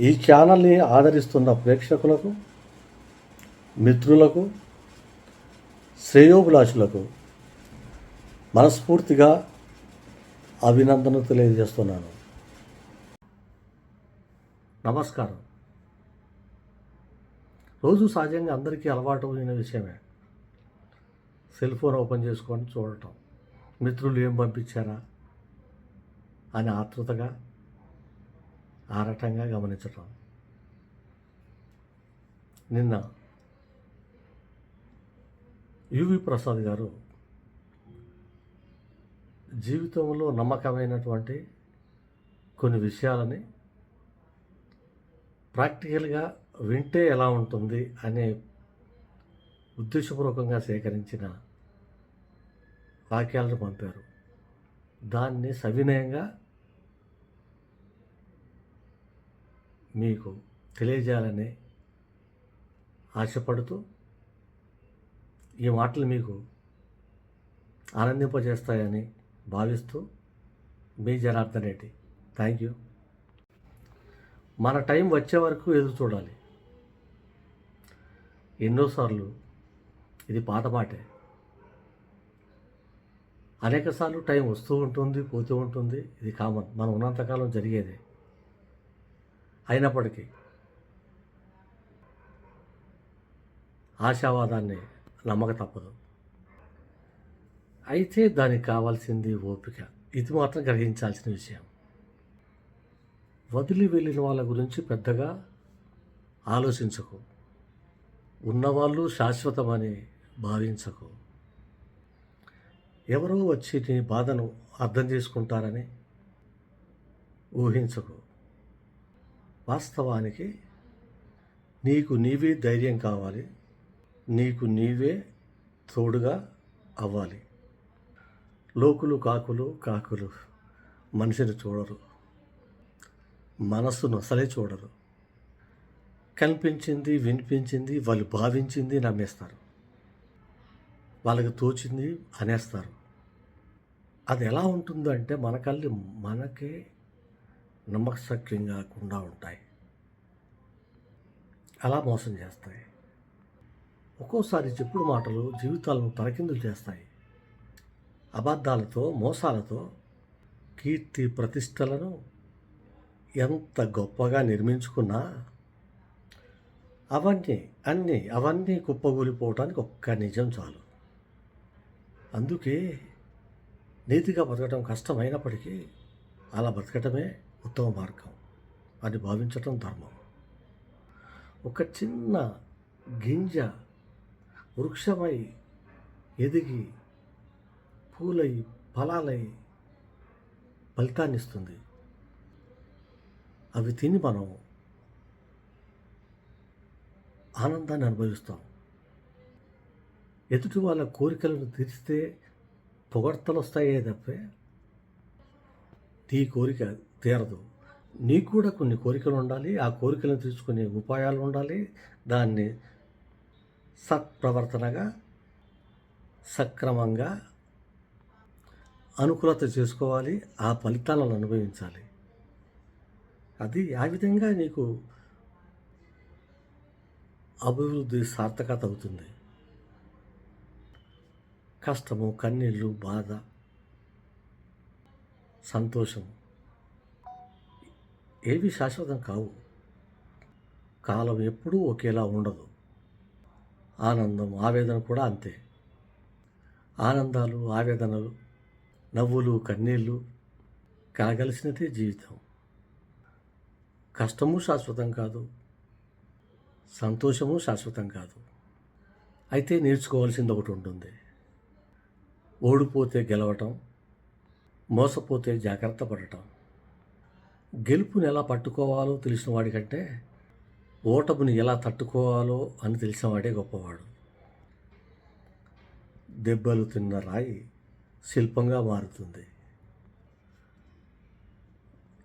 ఈ ఛానల్ని ఆదరిస్తున్న ప్రేక్షకులకు మిత్రులకు శ్రేయోభిలాషులకు మనస్ఫూర్తిగా అభినందనలు తెలియజేస్తున్నాను. నమస్కారం. రోజు సహజంగా అందరికీ అలవాటు అయిన విషయమే. సెల్ ఫోన్ ఓపెన్ చేసుకొని చూడటం. మిత్రులు ఏం పంపించారా? అని ఆతృతగా ఆరటంగా గమనించటం. నిన్న యువి ప్రసాద్ గారు జీవితంలో నమ్మకమైనటువంటి కొన్ని విషయాలని ప్రాక్టికల్గా వింటే ఎలా ఉంటుంది అనే ఉద్దేశపూర్వకంగా సేకరించిన వాక్యాలను పంపారు. దాన్ని సవినయంగా మీకు తెలియజేయాలని ఆశపడుతూ ఈ మాటలు మీకు ఆనందింపజేస్తాయని భావిస్తూ మీ జనార్దన్ రెడ్డి థ్యాంక్ యూ మన టైం వచ్చే వరకు ఎదురు చూడాలి. ఎన్నోసార్లు ఇది పాత మాటే. అనేకసార్లు టైం వస్తూ ఉంటుంది పోతూ ఉంటుంది ఇది కామన్. మనం ఉన్నంతకాలం జరిగేదే. అయినప్పటికీ ఆశావాదాన్ని నమ్మక తప్పదు. అయితే దానికి కావాల్సింది ఓపిక. ఇది మాత్రం గ్రహించాల్సిన విషయం. వదిలి వెళ్ళిన వాళ్ళ గురించి పెద్దగా ఆలోచించకు. ఉన్నవాళ్ళు శాశ్వతమని భావించకు. ఎవరో వచ్చి నీ బాధను అర్థం చేసుకుంటారని ఊహించకు. వాస్తవానికి నీకు నీవే ధైర్యం కావాలి. నీకు నీవే తోడుగా అవ్వాలి. లోకులు కాకులు కాకులు మనిషిని చూడరు. మనస్సును అసలే చూడరు. కనిపించింది వినిపించింది వాళ్ళు భావించింది నమ్మేస్తారు. వాళ్ళకి తోచింది అనేస్తారు. అది ఎలా ఉంటుందంటే మన కళ్ళు మనకే నమ్మకసక్యం కాకుండా ఉంటాయి. అలా మోసం చేస్తాయి. ఒక్కోసారి చెప్పుడు మాటలు జీవితాలను తలకిందులు చేస్తాయి. అబద్ధాలతో మోసాలతో కీర్తి ప్రతిష్టలను ఎంత గొప్పగా నిర్మించుకున్నా అవన్నీ అన్నీ అవన్నీ కుప్పగూలిపోవటానికి ఒక్క నిజం చాలు. అందుకే నీతిగా బతకడం కష్టమైనప్పటికీ అలా బతకటమే ఉత్తమ మార్గం అని భావించటం ధర్మం. ఒక చిన్న గింజ వృక్షమై ఎదిగి పూలై ఫలాలై ఫలితాన్ని ఇస్తుంది అవి తిని మనం ఆనందాన్ని అనుభవిస్తాం. ఎదుటి వాళ్ళ కోరికలను తీర్చితే పొగడ్తలు వస్తాయే తప్పే. నీ కోరిక తీరదు. నీకు కూడా కొన్ని కోరికలు ఉండాలి. ఆ కోరికలను తీర్చుకునే ఉపాయాలు ఉండాలి. దాన్ని సత్ప్రవర్తనగా సక్రమంగా అనుకూలత చేసుకోవాలి. ఆ ఫలితాలను అనుభవించాలి. అది ఆ విధంగా నీకు అభివృద్ధి సార్థకత అవుతుంది. కష్టము కన్నీళ్ళు బాధ సంతోషం ఏవి శాశ్వతం కావు. కాలం ఎప్పుడూ ఒకేలా ఉండదు. ఆనందం ఆవేదన కూడా అంతే. ఆనందాలు ఆవేదనలు నవ్వులు కన్నీళ్ళు కలగలిసినదే జీవితం. కష్టము శాశ్వతం కాదు. సంతోషము శాశ్వతం కాదు. అయితే నేర్చుకోవాల్సింది ఒకటి ఉంటుంది. ఓడిపోతే గెలవటం మోసపోతే జాగ్రత్త పడటం. గెలుపుని ఎలా పట్టుకోవాలో తెలిసిన వాడికంటే ఓటమిని ఎలా తట్టుకోవాలో అని తెలిసినవాడే గొప్పవాడు. దెబ్బలు తిన్న రాయి శిల్పంగా మారుతుంది.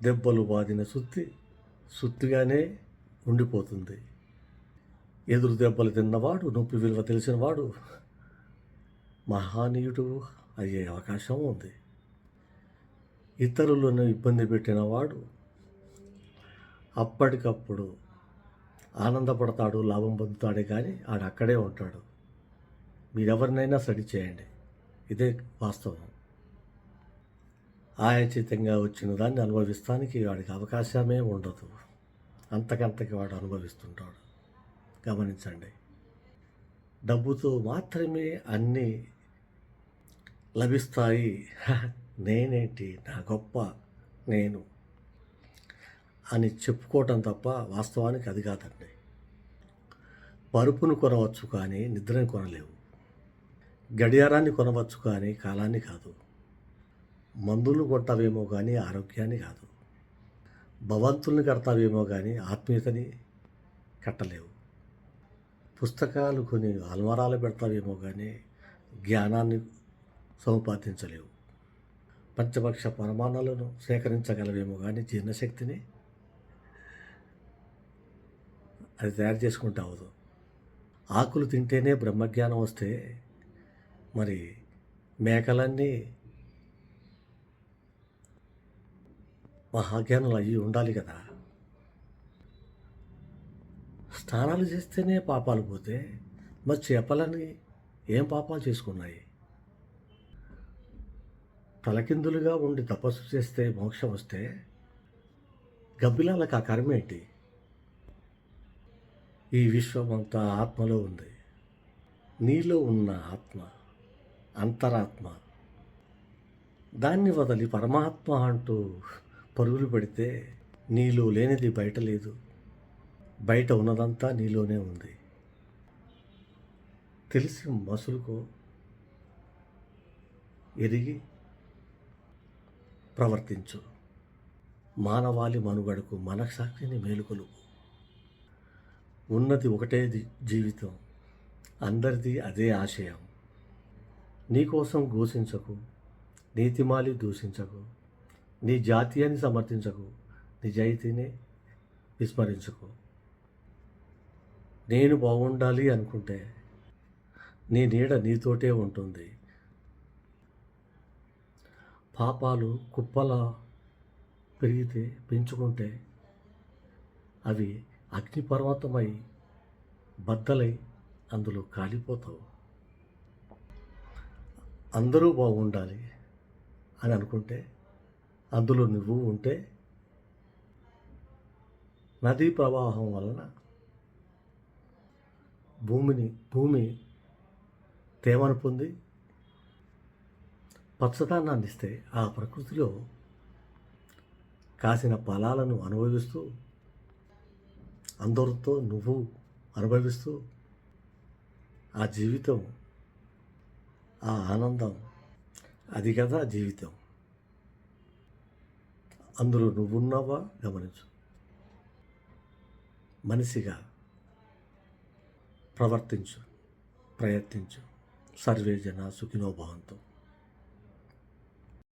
దెబ్బలు బాదిన సుత్తి సుత్తిగానే ఉండిపోతుంది. ఎదురు దెబ్బలు తిన్నవాడు నొప్పి విలువ తెలిసినవాడు మహానీయుడు అయ్యే అవకాశం ఉంది. ఇతరులను ఇబ్బంది పెట్టినవాడు అప్పటికప్పుడు ఆనందపడతాడు లాభం పొందుతాడే కానీ ఆడు అక్కడే ఉంటాడు. మీరెవరినైనా స్టడీ చేయండి. ఇదే వాస్తవం. ఆయాచితంగా వచ్చిన దాన్ని అనుభవిస్తానికి వాడికి అవకాశమే ఉండదు. అంతకంతకి వాడు అనుభవిస్తుంటాడు. గమనించండి. డబ్బుతో మాత్రమే అన్నీ లభిస్తాయి. నేనేంటి? నా గొప్ప నేను. అని చెప్పుకోవటం తప్ప వాస్తవానికి అది కాదండి. పరుపును కొనవచ్చు కానీ నిద్రని కొనలేవు. గడియారాన్ని కొనవచ్చు కానీ కాలాన్ని కాదు. మందులు కొట్టావేమో కానీ ఆరోగ్యాన్ని కాదు. భవంతుల్ని కడతావేమో కానీ ఆత్మీయతని కట్టలేవు. పుస్తకాలు కొని అల్మారాలు పెడతావేమో కానీ జ్ఞానాన్ని సముపార్జించలేవు. పంచపక్ష పరమాణాలను సేకరించగలవేమో కానీ జీర్ణశక్తిని అది తయారు చేసుకుంటా అవదు ఆకులు తింటేనే బ్రహ్మజ్ఞానం వస్తే మరి మేకలన్నీ మహాజ్ఞానం అయ్యి ఉండాలి కదా. స్నానాలు చేస్తేనే పాపాలు పోతే మరి చేపలని ఏం పాపాలు చేసుకున్నాయి? తలకిందులుగా ఉండి తపస్సు చేస్తే మోక్షం వస్తే గబ్బిలాలకు ఆ కర్మ ఏంటి? ఈ విశ్వమంతా ఆత్మలో ఉంది. నీలో ఉన్న ఆత్మ అంతరాత్మ. దాన్ని వదలి పరమాత్మ అంటూ పరుగులు పెడితే నీలో లేనిది బయట లేదు. బయట ఉన్నదంతా నీలోనే ఉంది. తెలిసి మసులుకో. ఎరిగి ప్రవర్తించు. మానవాళి మనుగడకు మనసాక్షిని మేలుకొలుపు. ఉన్నది ఒకటే జీ- జీవితం. అందరిది అదే ఆశయం. నీకోసం ఘోషించకు. నీతిమాలి దూషించకు. నీ జాతీయాన్ని సమర్థించకు. నిజాయితీని విస్మరించకు. నేను బాగుండాలి అనుకుంటే నీ నీడ నీతోటే ఉంటుంది. పాపాలు కుప్పల పెరిగితే పెంచుకుంటే అవి అగ్నిపర్వతమై బద్దలై అందులో కాలిపోతావు. అందరూ బాగుండాలి అని అనుకుంటే అందులో నువ్వు ఉంటే నదీ ప్రవాహం వలన భూమిని భూమి తేమను పొంది పచ్చదనాన్ని అందిస్తే ఆ ప్రకృతిలో కాసిన ఫలాలను అనుభవిస్తూ అందరితో నువ్వు అనుభవిస్తూ ఆ జీవితం ఆ ఆనందం అది కదా జీవితం. అందులో నువ్వున్నావా? గమనించు. మనిషిగా ప్రవర్తించు ప్రయత్నించు. సర్వే జన సుఖినో